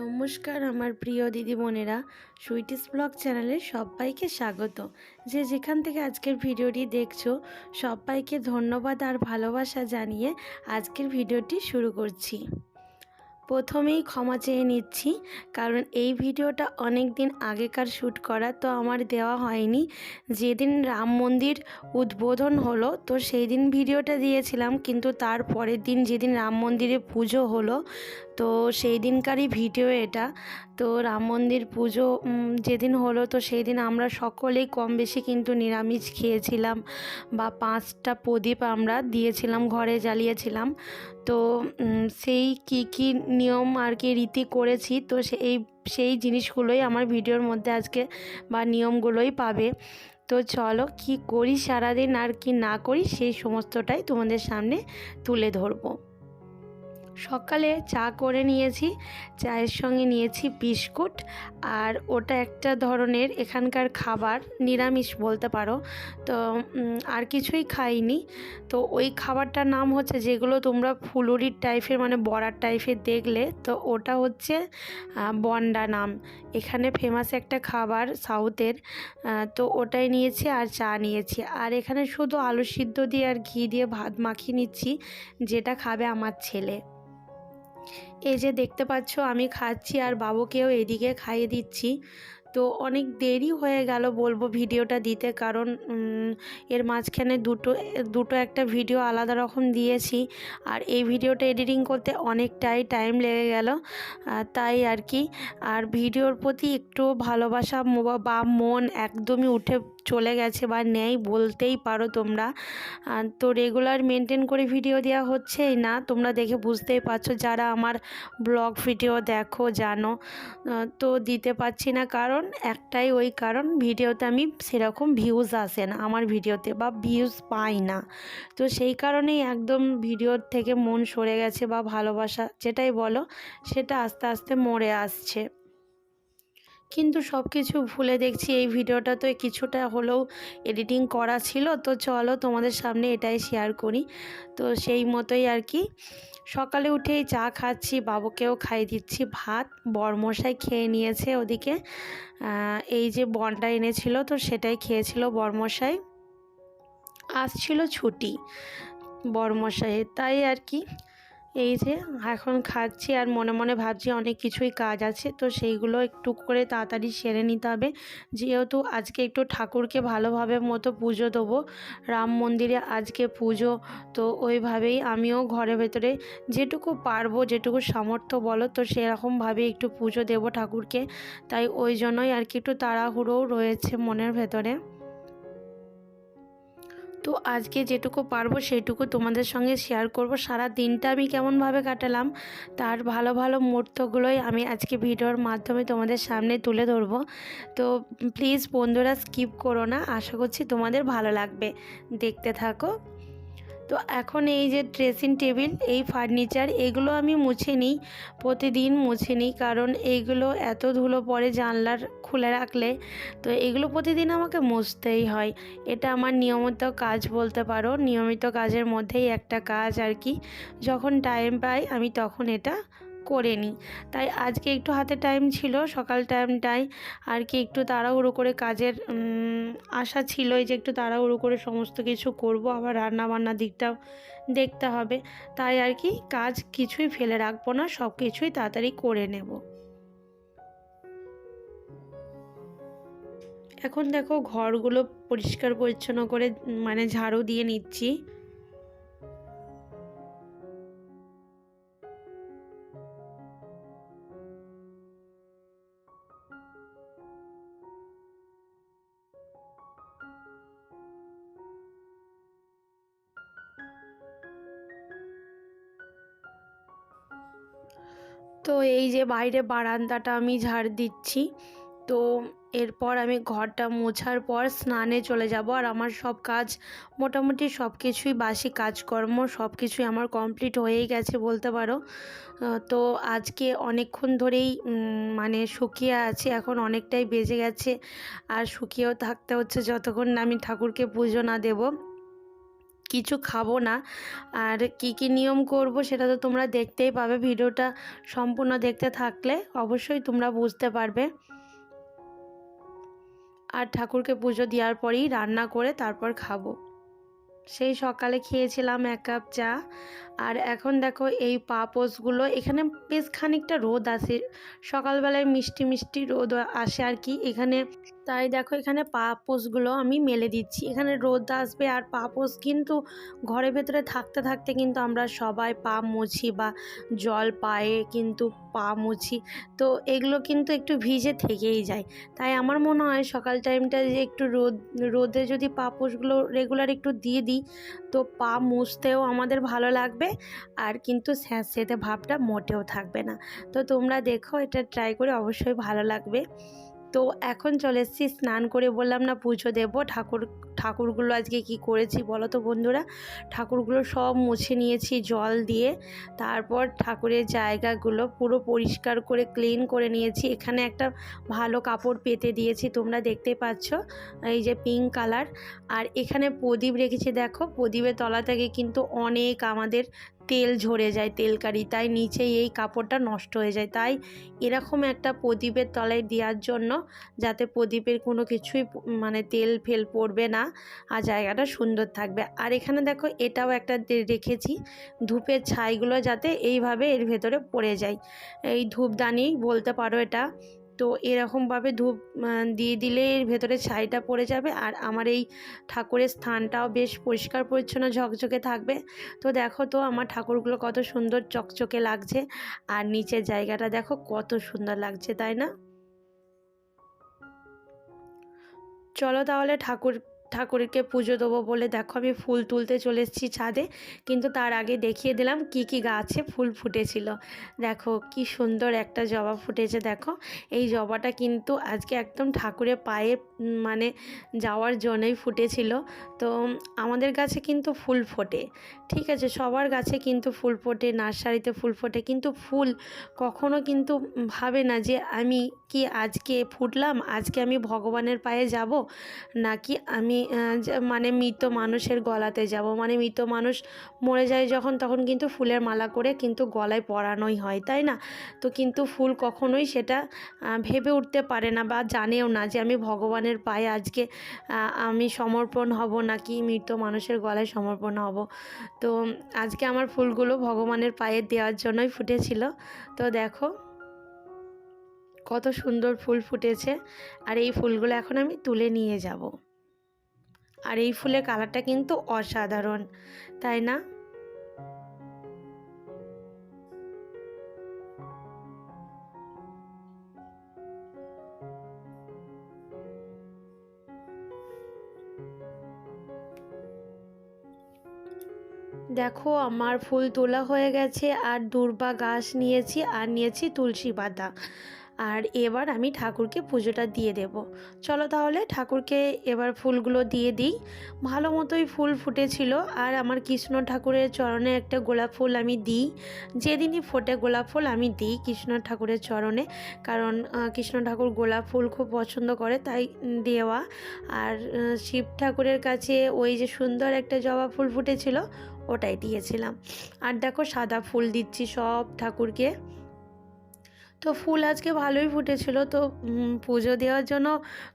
নমস্কার আমার প্রিয় দিদি বোনেরা, সুইটিস ব্লগ চ্যানেলে সবাইকে স্বাগত। যে যেখান থেকে আজকের ভিডিওটি দেখছ, সবাইকে ধন্যবাদ আর ভালোবাসা জানিয়ে আজকের ভিডিওটি শুরু করছি। প্রথমেই ক্ষমা চেয়ে নিচ্ছি, কারণ এই ভিডিওটা অনেক দিন আগেকার শ্যুট করা তো আমার দেওয়া হয়নি। যেদিন রাম মন্দির উদ্বোধন হলো, তো সেই দিন ভিডিওটা দিয়েছিলাম, কিন্তু তার পরের দিন যেদিন রাম মন্দিরে পুজো হলো, তো সেই দিনকারই ভিডিও এটা। তো রাম মন্দির পুজো যেদিন হলো, তো সেই দিন আমরা সকলেই কম বেশি কিন্তু নিরামিষ খেয়েছিলাম, বা পাঁচটা প্রদীপ আমরা দিয়েছিলাম, ঘরে জ্বালিয়েছিলাম। তো সেই কি কি নিয়ম আর কি রীতি করেছি, তো সেই সেই জিনিসগুলোই আমার ভিডিওর মধ্যে আজকে বা নিয়মগুলোই পাবে। তো চলো কি করি সারাদিন আর কি না করি, সেই সমস্তটাই তোমাদের সামনে তুলে ধরবো। সকালে চা করে নিয়েছি, চায়ের সঙ্গে নিয়েছি বিস্কুট আর ওটা একটা ধরনের এখানকার খাবার, নিরামিষ বলতে পারো। তো আর কিছুই খাইনি। তো ওই খাবারটার নাম হচ্ছে যেগুলো তোমরা ফুলুরির টাইপের মানে বড়ার টাইপের দেখলে, তো ওটা হচ্ছে বন্ডা নাম। এখানে ফেমাস একটা খাবার সাউথের তো ওটাই নিয়েছি আর চা নিয়েছি। আর এখানে শুধু আলু সিদ্ধ দিয়ে আর ঘি দিয়ে ভাত মাখিয়ে নিচ্ছি, যেটা খাবে আমার ছেলে। এই যে দেখতে পাচ্ছ, আমি খাচ্ছি আর বাবুকেও এদিকে খাইয়ে দিচ্ছি। তো অনেক দেরি হয়ে গেল বলব ভিডিওটা দিতে কারণ এর মাঝখানে দুটো দুটো একটা ভিডিও আলাদা রকম দিয়েছি আর এই ভিডিওটা এডিটিং করতে অনেকটাই টাইম লেগে গেল তাই আর কি। আর ভিডিওর প্রতি একটু ভালোবাসা বা মন একদমই উঠে চলে গেছে বা নেই বলতেই পারো তোমরা। তো রেগুলার মেনটেন করে ভিডিও দেওয়া হচ্ছেই না, তোমরা দেখে বুঝতেই পারছ। যারা আমার ব্লগ ভিডিও দেখো, জানো তো দিতে পারছি না। কারণ একটাই ওই কারণ ভিডিওতে আমি সেরকম ভিউজ আসে না আমার ভিডিওতে বা ভিউজ পাই না। তো সেই কারণেই একদম ভিডিওর থেকে মন সরে গেছে বা ভালোবাসা যেটাই বলো, সেটা আস্তে আস্তে মরে আসছে। কিন্তু সব কিছু ভুলে দেখছি, এই ভিডিওটা তো কিছুটা হলেও এডিটিং করা ছিল। তো চলো তোমাদের সামনে এটাই শেয়ার করি। তো সেই মতোই আর কি। সকালে উঠেই চা খাচ্ছি, বাবুকেও খাইয়ে দিচ্ছি ভাত। বরমশাই খেয়ে নিয়েছে ওদিকে। এই যে বনটা এনেছিল তো সেটাই খেয়েছিল বরমশাই। আসছিল ছুটি বরমশাইয়ের, তাই আর কি। এই যে, এখন খাচ্ছি আর মনে মনে ভাবছি অনেক কিছুই কাজ আছে, তো সেইগুলো একটু করে তাড়াতাড়ি সেরে নিতে হবে। যেহেতু আজকে একটু ঠাকুরকে ভালোভাবে মতো পুজো দেবো, রাম মন্দিরে আজকে পুজো, তো ওইভাবেই আমিও ঘরের ভেতরে যেটুকু পারব, যেটুকু সামর্থ্য বলো, তো সেরকমভাবে একটু পুজো দেবো ঠাকুরকে। তাই ওই জন্যই আর কি একটু তাড়াহুড়োও রয়েছে মনের ভেতরে। তো আজকে যেটুকু পারব সেটুকু তোমাদের সঙ্গে শেয়ার করব। সারা দিনটা আমি কেমনভাবে কাটালাম, তার ভালো ভালো মুহূর্তগুলোই আমি আজকে ভিডিওর মাধ্যমে তোমাদের সামনে তুলে ধরব। তো প্লিজ বন্ধুরা স্কিপ করো না, আশা করছি তোমাদের ভালো লাগবে। দেখতে থাকো। তো এখন এই যে ড্রেসিং টেবিল এই ফার্নিচার এগুলো আমি মুছে নিই, প্রতিদিন মুছে নিই। কারণ এইগুলো এত ধুলো পরে জানলার খুলে রাখলে, তো এগুলো প্রতিদিন আমাকে মুছতেই হয়। এটা আমার নিয়মিত কাজ বলতে পারো। নিয়মিত কাজের মধ্যেই একটা কাজ আর কি। যখন টাইম পাই, আমি তখন এটা করে নিই। তাই আজকে একটু হাতে টাইম ছিল, সকাল টাইমটাই আর কি একটু তাড়াহুড়ো করে কাজের আশা ছিল এই যে একটু তাড়াহুড়ো করে সমস্ত কিছু করব। আবার রান্না বান্নার দিকটাও দেখতে হবে। তাই আর কি কাজ কিছুই ফেলে রাখব না সব কিছুই তাড়াতাড়ি করে নেব। এখন দেখো ঘরগুলো পরিষ্কার পরিচ্ছন্ন করে মানে ঝাড়ু দিয়ে নিচ্ছি। তো এই যে বাইরে বারান্দাটা আমি ঝাড় দিচ্ছি। তো এরপর আমি ঘরটা মোছার পর স্নানে চলে যাব। আর আমার সব কাজ মোটামুটি সব কিছুই বাসি কাজকর্ম সব কিছুই আমার কমপ্লিট হয়েই গেছে বলতে পারো। তো আজকে অনেকক্ষণ ধরেই মানে শুকিয়ে আছে, এখন অনেকটাই বেজে গেছে। আর শুকিয়েও থাকতে হচ্ছে যতক্ষণ না আমি ঠাকুরকে পুজো না দেবো। কিছু খাব না। আর কি কি নিয়ম করব সেটা তো তোমরা দেখতেই পাবে। ভিডিওটা সম্পূর্ণ দেখতে থাকলে অবশ্যই তোমরা বুঝতে পারবে। আর ঠাকুরকে পুজো দেওয়ার পরেই রান্না করে তারপর খাব। সেই সকালে খেয়েছিলাম এক কাপ চা। আর এখন দেখো এই পাপোসগুলো এখানে বেশ খানিকটা রোদ আসে সকালবেলায় মিষ্টি মিষ্টি রোদ আসে আর কি এখানে। তাই দেখো এখানে পাপোসগুলো আমি মেলে দিচ্ছি। এখানে রোদ আসবে আর পাপোস কিন্তু ঘরের ভেতরে থাকতে থাকতে কিন্তু আমরা সবাই পা মুছি বা জল পায়ে কিন্তু পা মুছি। তো এগুলো কিন্তু একটু ভিজে থেকেই যায়। তাই আমার মনে হয় সকাল টাইমটা যে একটু রোদ, রোদে যদি পাপোসগুলো রেগুলার একটু দিয়ে দিই, তো পা মুছতেও আমাদের ভালো লাগবে। আর কিন্তু স্যাঁতস্যাঁতে ভাবটা মোটেও থাকবে না। তো তোমরা দেখো এটা ট্রাই করে অবশ্যই ভালো লাগবে। তো এখন চলে এসেছি, স্নান করে বললাম, না, পুজো দেবো। ঠাকুর, ঠাকুরগুলো আজকে কি করেছি বলো তো বন্ধুরা? ঠাকুরগুলো সব মুছে নিয়েছি জল দিয়ে। তারপর ঠাকুরের জায়গাগুলো পুরো পরিষ্কার করে ক্লিন করে নিয়েছি। এখানে একটা ভালো কাপড় পেতে দিয়েছি, তোমরা দেখতে পাচ্ছ, এই যে পিঙ্ক কালার আর এখানে প্রদীপ রেখেছি, দেখো, প্রদীপের তলা থেকে কিন্তু অনেক আমাদের তেল ঝরে যায় তেলকারি তাই নিচে এই কাপড়টা নষ্ট হয়ে যায়। তাই এরকম একটা প্রদীপের তলায় দেওয়ার জন্য যাতে প্রদীপের কোনো কিছুই মানে তেল ফেল পড়বে না আর জায়গাটা সুন্দর থাকবে। আর এখানে দেখো এটাও একটা রেখেছি ধূপের ছাইগুলো যাতে এইভাবে এর ভেতরে পড়ে যায়। এই ধূপদানি বলতে পারো এটা তো এরকমভাবে ধূপ দিয়ে দিলে এর ভেতরে ছাইটা পড়ে যাবে আর আমার এই ঠাকুরের স্থানটাও বেশ পরিষ্কার পরিচ্ছন্ন ঝকঝকে থাকবে। তো দেখো তো আমার ঠাকুরগুলো কত সুন্দর চকচকে লাগছে আর নিচের জায়গাটা দেখো কত সুন্দর লাগছে, তাই না? চলো তাহলে ঠাকুর ঠাকুরকে পুজো দেবো বলে দেখো আমি ফুল তুলতে চলে এসেছি ছাদে, কিন্তু তার আগে দেখিয়ে দিলাম কি কি গাছে ফুল ফুটেছিল। দেখো কি সুন্দর একটা জবা ফুটেছে দেখো। এই জবাটা কিন্তু আজকে একদম ঠাকুরের পায়ে মানে যাওয়ার জন্যই ফুটেছিল। তো আমাদের গাছে কিন্তু ফুল ফোটে। ঠিক আছে, সবার গাছে কিন্তু ফুল ফোটে, নার্সারিতে ফুল ফোটে, কিন্তু ফুল কখনো কিন্তু ভাবে না যে আমি কি আজকে ফুটলাম, আজকে আমি ভগবানের পায়ে যাব, নাকি আমি মানে মৃত মানুষের গলাতে যাব। মানে মৃত মানুষ মরে যায় যখন, তখন কিন্তু ফুলের মালা করে কিন্তু গলায় পরানোই হয়, তাই না? তো কিন্তু ফুল কখনোই সেটা ভেবে উঠতে পারে না বা জানেও না যে আমি ভগবানের পায়ে আজকে আমি সমর্পণ হব নাকি মৃত মানুষের গলায় সমর্পণ হব। তো আজকে আমার ফুলগুলো ভগবানের পায়ে দেওয়ার জন্যই ফুটেছিল। তো দেখো কত সুন্দর ফুল ফুটেছে আর এই ফুলগুলো এখন আমি তুলে নিয়ে যাব। আর এই ফুলের কালারটা কিন্তু অসাধারণ, তাই না? দেখো আমার ফুল তোলা হয়ে গেছে, আর দূর্বা গাছ নিয়েছি, আর নিয়েছি তুলসী পাতা। আর এবার আমি ঠাকুরকে পুজোটা দিয়ে দেব। চলো তাহলে ঠাকুরকে এবার ফুলগুলো দিয়ে দিই। ভালো মতোই ফুল ফুটেছিল, আর আমার কৃষ্ণ ঠাকুরের চরণে একটা গোলাপ ফুল আমি দিই। যেদিনই ফোটে গোলাপ ফুল আমি দিই কৃষ্ণ ঠাকুরের চরণে, কারণ কৃষ্ণ ঠাকুর গোলাপ ফুল খুব পছন্দ করে তাই দেওয়া। আর শিব ঠাকুরের কাছে ওই যে সুন্দর একটা জবা ফুল ফুটেছিল ওটাই দিয়েছিলাম। আর দেখো সাদা ফুল দিচ্ছি সব ঠাকুরকে। তো ফুল আজকে ভালোই ফুটেছিল, তো পুজো দেওয়ার জন্য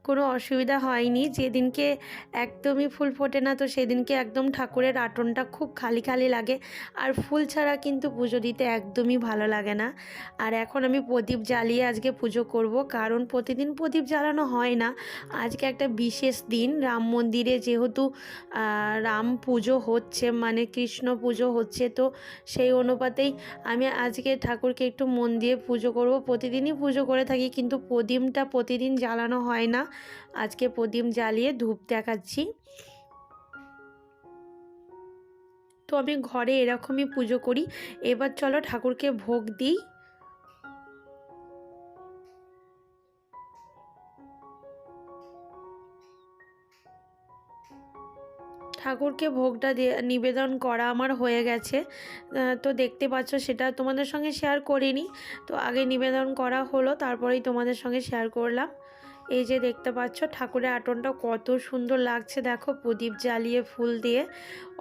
কোনো অসুবিধা হয়নি। যেদিনকে একদমই ফুল ফোটে না, তো সেদিনকে একদম ঠাকুরের আটনটা খুব খালি খালি লাগে। আর ফুল ছাড়া কিন্তু পুজো দিতে একদমই ভালো লাগে না। আর এখন আমি প্রদীপ জ্বালিয়ে আজকে পুজো করব, কারণ প্রতিদিন প্রদীপ জ্বালানো হয় না। আজকে একটা বিশেষ দিন, রাম মন্দিরে যেহেতু রাম পুজো হচ্ছে মানে কৃষ্ণ পুজো হচ্ছে, তো সেই অনুপাতেই আমি আজকে ঠাকুরকে একটু মন দিয়ে পুজো করব। প্রতিদিনই পুজো করে থাকি, কিন্তু প্রদীপটা প্রতিদিন জ্বালানো হয় না। আজকে প্রদীপ জ্বালিয়ে ধূপ দেখাচ্ছি। তো আমি ঘরে এরকমই পুজো করি। এবার চলো ঠাকুরকে ভোগ দিই। ঠাকুরকে ভোগটা নিবেদন করা আমার হয়ে গেছে। তো দেখতে পাচ্ছ সেটা তোমাদের সঙ্গে শেয়ার করিনি। তো আগে নিবেদন করা হলো, তারপরেই তোমাদের সঙ্গে শেয়ার করলাম। এই যে দেখতে পাচ্ছ ঠাকুরের আটনটা কত সুন্দর লাগছে, দেখো প্রদীপ জ্বালিয়ে ফুল দিয়ে।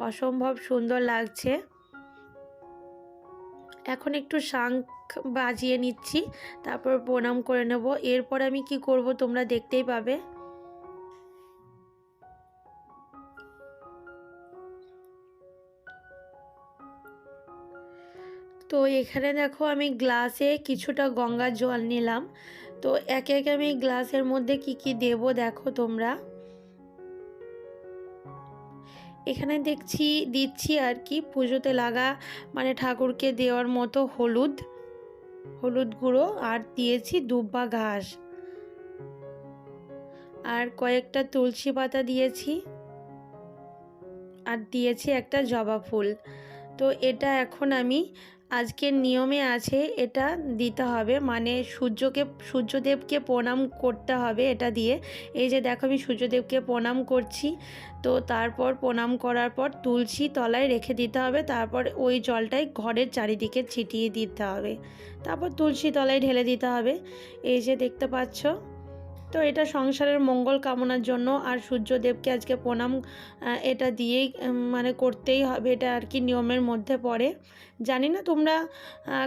অসম্ভব সুন্দর লাগছে। এখন একটু শাঙ্খ বাজিয়ে নিচ্ছি, তারপর প্রণাম করে নেব। এরপর আমি কি করব তোমরা দেখতেই পাবে। তো এখানে দেখো আমি গ্লাসে কিছুটা গঙ্গার জল নিলাম। তো একে একে আমি গ্লাসের মধ্যে কি কি দেব দেখো তোমরা। এখানে দেখছি, দিচ্ছি আর কি, পুজোতে লাগা মানে ঠাকুরকে দেওয়ার মতো হলুদ হলুদ গুঁড়ো আর দিয়েছি দুব্বা ঘাস। আর কয়েকটা তুলসী পাতা দিয়েছি আর দিয়েছি একটা জবা ফুল। তো এটা এখন আমি আজকের নিয়মে আছে এটা দিতে হবে মানে সূর্যকে, সূর্যদেবকে প্রণাম করতে হবে এটা দিয়ে। এই যে দেখো আমি সূর্যদেবকে প্রণাম করছি, তো তারপর প্রণাম করার পর তুলসী তলায় রেখে দিতে হবে, তারপর ওই জলটাই ঘরের চারিদিকে ছিটিয়ে দিতে হবে। তারপর তুলসী তলায় ঢেলে দিতে হবে। এই যে দেখতে পাচ্ছ তো এটা সংসারের মঙ্গল কামনার জন্য আর সূর্যদেবকে আজকে প্রণাম এটা দিয়েই মানে করতেই হবে, এটা আর কি নিয়মের মধ্যে পড়ে। জানি না তোমরা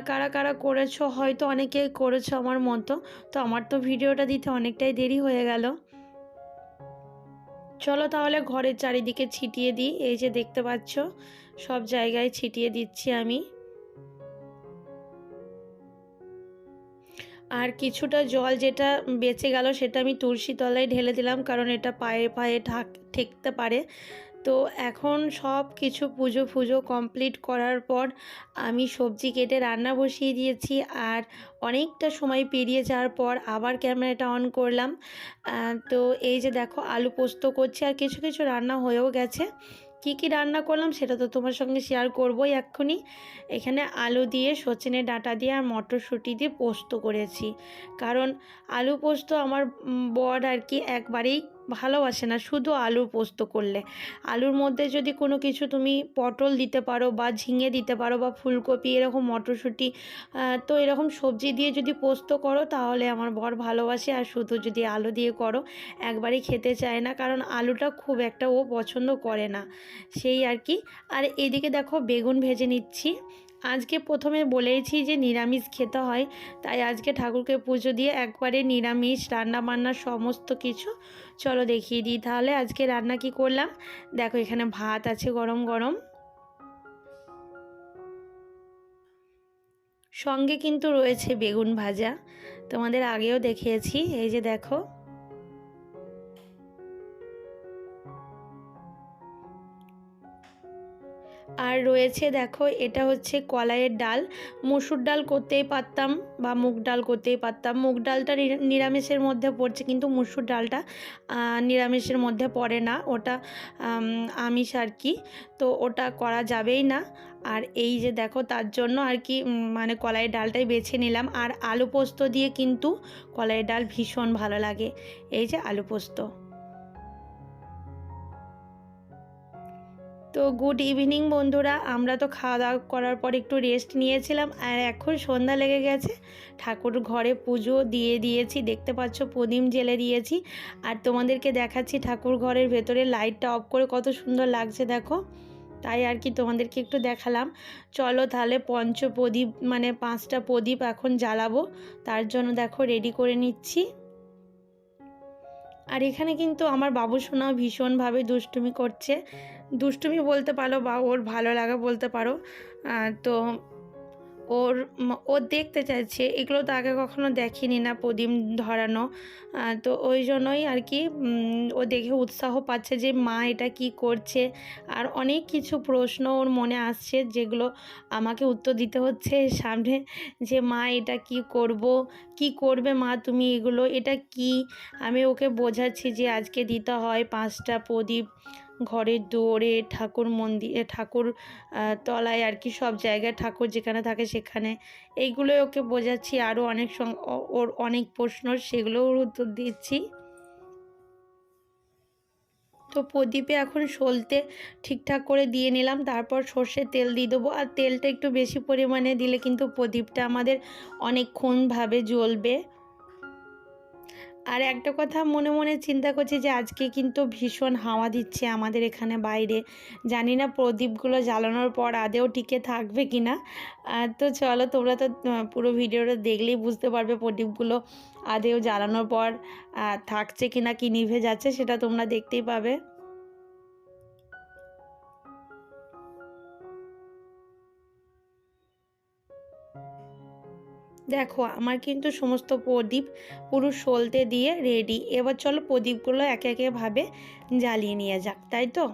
কারা কারা করেছ, হয়তো অনেকে করেছ আমার মতো, তো আমার তো ভিডিওটা দিতে অনেকটাই দেরি হয়ে গেল। চলো তাহলে ঘরের চারিদিকে ছিটিয়ে দিই, এই যে দেখতে পাচ্ছ, সব জায়গায় ছিটিয়ে দিচ্ছি আমি। আর কিছুটা জল যেটা বেঁচে গেল সেটা আমি তুলসী তলায় ঢেলে দিলাম, কারণ এটা পায়ে পায়ে ঠাক ঠেকতে পারে। তো এখন সব কিছু পুজো ফুজো কমপ্লিট করার পর আমি সবজি কেটে রান্না বসিয়ে দিয়েছি, আর অনেকটা সময় পেরিয়ে যাওয়ার পর আবার ক্যামেরাটা অন করলাম। তো এই যে দেখো, আলু পোস্ত করছি, আর কিছু কিছু রান্না হয়েও গেছে। কি কি রান্না করলাম সেটা তো তোমার সঙ্গে শেয়ার করবোই এক্ষুনি। এখানে আলু দিয়ে সচিনে ডাটা দিয়ে আর মটরশুঁটি দিয়ে পোস্ত করেছি। কারণ আলু পোস্ত আমার বর আর কি একবারেই ভালোবাসে না, শুধু আলুর পোস্ত করলে। আলুর মধ্যে যদি কোনো কিছু তুমি পটল দিতে পারো বা ঝিঙে দিতে পারো বা ফুলকপি, এরকম মটরশুঁটি তো এরকম সবজি দিয়ে যদি পোস্ত করো তাহলে আমার বর ভালোবাসে আর শুধু যদি আলু দিয়ে করো, একবারই খেতে চায় না। কারণ আলুটা খুব একটা ও পছন্দ করে না, সেই আর কি। আর এদিকে দেখো বেগুন ভেজে নিচ্ছি। আজকে প্রথমে বলেইছি যে নিরামিষ খেতে হয়, তাই আজকে ঠাকুরকে পুজো দিয়ে একবারে নিরামিষ রান্না বান্না সমস্ত কিছু, চলো দেখিয়ে দিই। তাহলে আজকে রান্না কি করলাম? দেখো এখানে ভাত আছে গরম গরম। সঙ্গে কিন্তু রয়েছে বেগুন ভাজা, তোমাদের আগেও দেখিয়েছি, এই যে দেখো। আর রয়েছে দেখো, এটা হচ্ছে কলাইয়ের ডাল। মুসুর ডাল করতেই পারতাম বা মুগ ডাল করতেই পারতাম। মুগ ডালটা নিরামিষের মধ্যে পড়ছে, কিন্তু মুসুর ডালটা নিরামিষের মধ্যে পড়ে না। ওটা আমিষ আর কি। তো ওটা করা যাবেই না। আর এই যে দেখো, তার জন্য আর কি মানে কলাইয়ের ডালটাই বেছে নিলাম। আর আলু পোস্ত দিয়ে কিন্তু কলাইয়ের ডাল ভীষণ ভালো লাগে। এই যে আলু পোস্ত। তো গুড ইভিনিং বন্ধুরা। আমরা তো খাওয়া দাওয়া করার পর একটু রেস্ট নিয়েছিলাম, আর এখন সন্ধ্যা লেগে গেছে। ঠাকুর ঘরে পুজো দিয়ে দিয়েছি, দেখতে পাচ্ছ প্রদীপ জেলে দিয়েছি। আর তোমাদেরকে দেখাচ্ছি ঠাকুর ঘরের ভেতরে লাইটটা অফ করে কত সুন্দর লাগছে, দেখো। তাই আর কি তোমাদেরকে একটু দেখালাম। চলো তাহলে পঞ্চ প্রদীপ মানে পাঁচটা প্রদীপ এখন জ্বালাবো। তার জন্য দেখো রেডি করে নিচ্ছি। আর এখানে কিন্তু আমার বাবু সোনাও ভীষণভাবে দুষ্টুমি করছে। দুষ্টুমি বলতে পারো বা ওর ভালো লাগা বলতে পারো তো ওর ও দেখতে চাইছে, এগুলো তো আগে কখনো দেখিনি না প্রদীপ ধরানো তো ওই জন্যই আর কি ও দেখে উৎসাহ পাচ্ছে যে মা এটা কি করছে, আর অনেক কিছু প্রশ্ন ওর মনে আসছে যেগুলো আমাকে উত্তর দিতে হচ্ছে সামনে যে মা এটা কি করব, কি করবে মা তুমি এগুলো, এটা কি? আমি ওকে বোঝাচ্ছি যে আজকে দিতে হয় পাঁচটা প্রদীপ ঘরের দুয়ারে, ঠাকুর মন্দিরে ঠাকুর তলায় আর কি সব জায়গায় ঠাকুর যেখানে থাকে সেখানে। এইগুলোই ওকে বোঝাচ্ছি। আরও অনেক ওর অনেক প্রশ্ন, সেগুলোও উত্তর দিচ্ছি। তো প্রদীপে এখন সলতে ঠিকঠাক করে দিয়ে নিলাম। তারপর সর্ষের তেল দিয়ে দেবো। আর তেলটা একটু বেশি পরিমাণে দিলে কিন্তু প্রদীপটা আমাদের অনেকক্ষণভাবে জ্বলবে। আর একটা কথা মনে মনে চিন্তা করছি যে আজকে কিন্তু ভীষণ হাওয়া দিচ্ছে আমাদের এখানে বাইরে। জানি না প্রদীপগুলো জ্বালানোর পর আদেও টিকে থাকবে কি না তো চলো তোমরা তো পুরো ভিডিওটা দেখলেই বুঝতে পারবে প্রদীপগুলো আদেও জ্বালানোর পর থাকছে কি না কী নিভে যাচ্ছে সেটা তোমরা দেখতেই পাবে। দেখো, আমার কিন্তু সমস্ত প্রদীপ পুরো সলতে দিয়ে রেডি এবার চলো প্রদীপগুলো একে একে ভাবে জ্বালিয়ে নিয়ে যাক, তাই তো?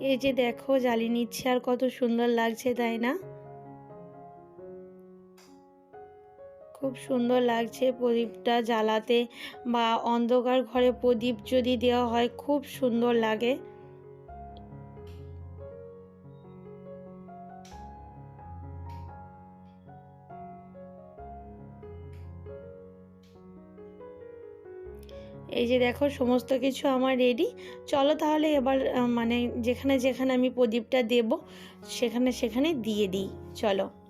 এই যে দেখো, জ্বালিয়ে নিচ্ছে, আর কত সুন্দর লাগছে, তাই না? খুব সুন্দর লাগছে প্রদীপটা জ্বালাতে বা অন্ধকার ঘরে প্রদীপ যদি দেওয়া হয় খুব সুন্দর লাগে। এই যে দেখো সমস্ত কিছু আমার রেডি চলো তাহলে এবার মানে যেখানে যেখানে আমি প্রদীপটা দেব, সেখানে সেখানে দিয়ে দিই। চলো।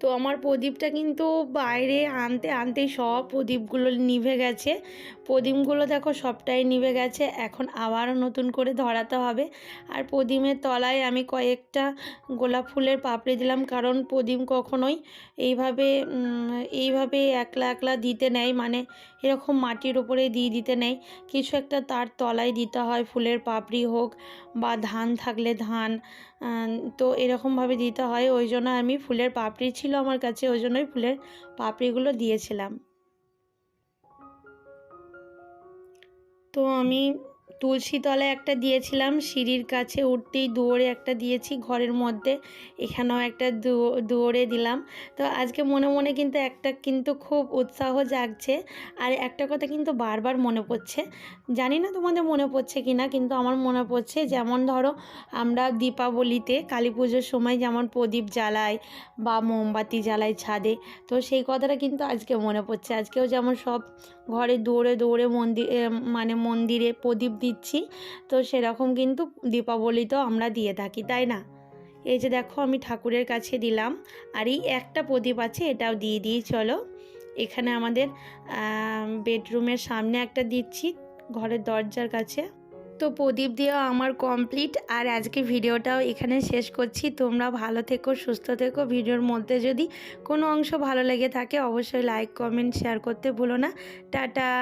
তো আমার প্রদীপটা কিন্তু বাইরে আনতে, আনতেই সব প্রদীপগুলো নিভে গেছে। প্রদীপগুলো দেখো সবটাই নিভে গেছে, এখন আবারও নতুন করে ধরাতে হবে। আর প্রদীপের তলায় আমি কয়েকটা গোলাপ ফুলের পাপড়ি দিলাম, কারণ প্রদীপ কখনোই এইভাবে এইভাবে একলা একলা দিতে নেয় মানে এরকম মাটির ওপরে দিয়ে দিতে নেই কিছু একটা তার তলায় দিতে হয়, ফুলের পাপড়ি হোক বা ধান থাকলে ধান তো এরকমভাবে দিতে হয়। ওই জন্য আমি ফুলের পাপড়ি ছিল আমার কাছে, ওই জন্যই ফুলের পাপড়িগুলো দিয়েছিলাম। তো আমি তুলসী তলায় একটা দিয়েছিলাম, সিঁড়ির কাছে উঠতেই দুয়ারে একটা দিয়েছি, ঘরের মধ্যে এখানেও একটা দুয়ারে দিলাম। তো আজকে মনে মনে কিন্তু একটা কিন্তু খুব উৎসাহ জাগছে আর একটা কথা কিন্তু বারবার মনে পড়ছে। জানি না তোমাদের মনে পড়ছে কি না কিন্তু আমার মনে পড়ছে যেমন ধরো আমরা দীপাবলিতে কালী পুজোর সময় যেমন প্রদীপ জ্বালাই বা মোমবাতি জ্বালাই ছাদে, তো সেই কথাটা কিন্তু আজকে মনে পড়ছে। আজকেও যেমন সব ঘরে দৌড়ে দৌড়ে মন্দির মানে মন্দিরে প্রদীপ দিচ্ছি। তো সেরকম কিন্তু দীপাবলিতেও আমরা দিয়ে থাকি, তাই না? এই যে দেখো আমি ঠাকুরের কাছে দিলাম, আর এই একটা প্রদীপ আছে, এটাও দিয়ে দিই, চলো। এখানে আমাদের বেডরুমের সামনে একটা দিচ্ছি, ঘরের দরজার কাছে। তো প্রদীপ দেওয়া আমার কমপ্লিট, আর আজকে ভিডিওটাও এখানে শেষ করছি। তোমরা ভালো থেকো, সুস্থ থেকো। ভিডিওর মধ্যে যদি কোনো অংশ ভালো লেগে থাকে, অবশ্যই লাইক কমেন্ট শেয়ার করতে ভুলো না। টাটা!